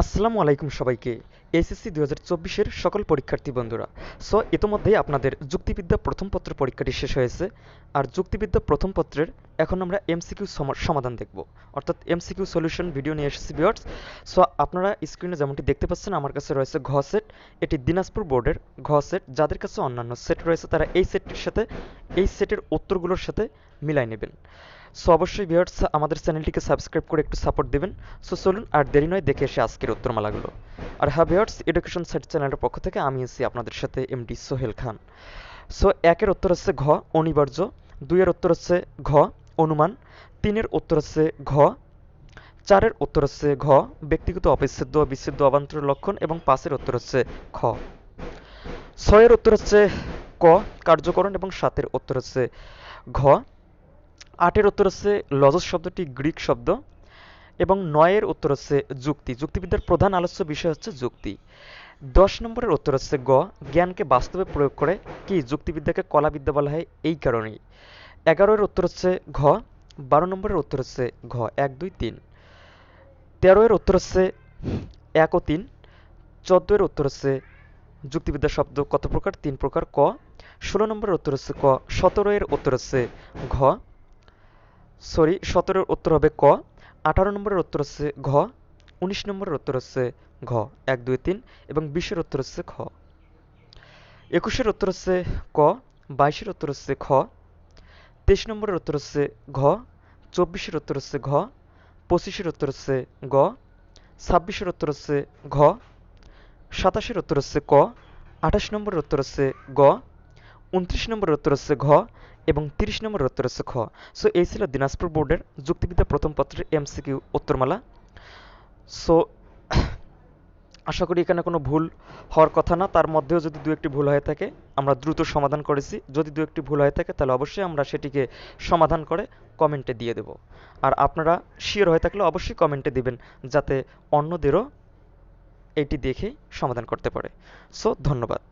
আসসালামু আলাইকুম সবাইকে। এসএসসি দু হাজার চব্বিশের সকল পরীক্ষার্থী বন্ধুরা, সো ইতোমধ্যেই আপনাদের যুক্তিবিদ্যা প্রথম পত্র পরীক্ষাটি শেষ হয়েছে, আর যুক্তিবিদ্যা প্রথম পত্রের এখন আমরা এমসিকিউ সমাধান দেখব। অর্থাৎ এমসিকিউ সলিউশন ভিডিও নিয়ে এসেছি বিয়ার্স সো আপনারা স্ক্রিনে যেমনটি দেখতে পাচ্ছেন, আমার কাছে রয়েছে ঘ সেট। এটি দিনাজপুর বোর্ডের ঘ সেট। যাদের কাছে অন্যান্য সেট রয়েছে, তারা এই সেটটির সাথে এই সেটের উত্তরগুলোর সাথে মিলাই নেবেন। সো অবশ্যই ভিউয়ার্স আমাদের চ্যানেলটিকে সাবস্ক্রাইব করে একটু সাপোর্ট দেবেন। সো চলুন আর দেরি নয়, দেখে এসে আজকের উত্তরমালাগুলো। আর হ্যাঁ ভিউয়ার্স এডুকেশন সাইট চ্যানেলের পক্ষ থেকে আমি এসেছি আপনাদের সাথে এমডি সোহেল খান। সো একের উত্তর হচ্ছে ঘ, অনিবার্য। দুইয়ের উত্তর হচ্ছে ঘ, অনুমান। তিনের উত্তর হচ্ছে ঘ। চারের উত্তর হচ্ছে ঘ, ব্যক্তিগত অবিচ্ছেদ্য বিচ্ছেদ্য অবান্তর লক্ষণ এবং পাঁচের উত্তর হচ্ছে খ। ছয়ের উত্তর হচ্ছে ক, কার্যকরণ এবং সাতের উত্তর হচ্ছে ঘ। আটের উত্তর হচ্ছে লজস শব্দটি গ্রিক শব্দ এবং নয়ের উত্তর হচ্ছে যুক্তি। যুক্তিবিদ্যার প্রধান আলোচ্য বিষয় হচ্ছে যুক্তি। দশ নম্বরের উত্তর হচ্ছে গ, জ্ঞানকে বাস্তবে প্রয়োগ করে কি যুক্তিবিদ্যাকে কলাবিদ্যা বলা হয়? এই কারণেই। এগারোর উত্তর হচ্ছে ঘ, বারো নম্বরের উত্তর হচ্ছে ঘ, এক, দুই, তিন। তেরোয়ের উত্তর হচ্ছে এক ও তিন। চোদ্দোয়ের উত্তর হচ্ছে যুক্তিবিদ্যা শব্দ কত প্রকার? তিন প্রকার। ক ষোলো নম্বরের উত্তর হচ্ছে ক সতেরো এর উত্তর হচ্ছে ঘ সরি সতেরোর উত্তর হবে ক আঠারো নম্বরের উত্তর হচ্ছে ঘ উনিশ নম্বরের উত্তর হচ্ছে ঘ এক দুই তিন এবং বিশের উত্তর হচ্ছে খ একুশের উত্তর হচ্ছে ক বাইশের উত্তর হচ্ছে খ তেইশ নম্বরের উত্তর হচ্ছে ঘ চব্বিশের উত্তর হচ্ছে ঘ পঁচিশের উত্তর হচ্ছে গ ছাব্বিশের উত্তর হচ্ছে ঘ সাতাশের উত্তর হচ্ছে ক আঠাশ নম্বরের উত্তর হচ্ছে গ উনত্রিশ নম্বর উত্তর হচ্ছে ঘ এবং তিরিশ নম্বর উত্তর হচ্ছে খ। সো এই ছিল দিনাজপুর বোর্ডের যুক্তিবিদ্যা প্রথম পত্রের এমসিকিউ উত্তরমালা। সো আশা করি এখানে কোনো ভুল হওয়ার কথা না। তার মধ্যেও যদি দু একটি ভুল হয়ে থাকে, আমরা দ্রুত সমাধান করেছি। যদি দু একটি ভুল হয়ে থাকে, তাহলে অবশ্যই আমরা সেটিকে সমাধান করে কমেন্টে দিয়ে দেব। আর আপনারা শিওর হয়ে থাকলে অবশ্যই কমেন্টে দিবেন, যাতে অন্যদেরও এটি দেখে সমাধান করতে পারে। সো ধন্যবাদ।